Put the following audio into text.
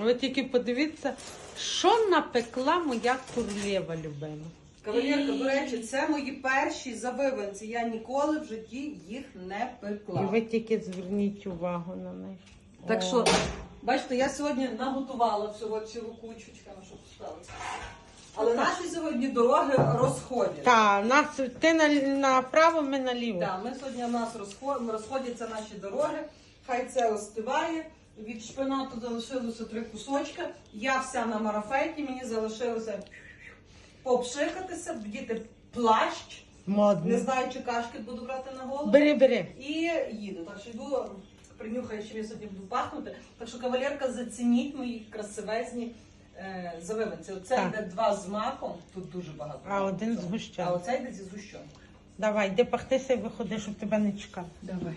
Ви тільки подивіться, що напекла моя королева любима. Кавалерка, до речі, це мої перші завиванці. Я ніколи в житті їх не пекла. І ви тільки зверніть увагу на них. Так О. що, бачите, я сьогодні наготувала всього цілу кучечка, ну, щоб ставити. Але наші сьогодні дороги розходяться. Та, нас, ти на, направо, ми наліво. Так, ми сьогодні у нас розход- розходяться наші дороги. Хай це остиває. Від шпинату залишилося три кусочка. Я вся на марафеті, мені залишилося попшикатися, вдіти плащ. Модно. Не знаю, чи кашки буду брати на голову. Бери, бери. І їду. Так що йду, принюхаю, чим я сьогодні буду пахнути. Так що, кавалерка, зацініть мої красивезні е, завиванці. Оце Так. йде два з маком, тут дуже багато. А один з А гущенкою. оце йде зі згущенкою. Давай, йди пахтися і виходи, щоб тебе не чекали. Давай.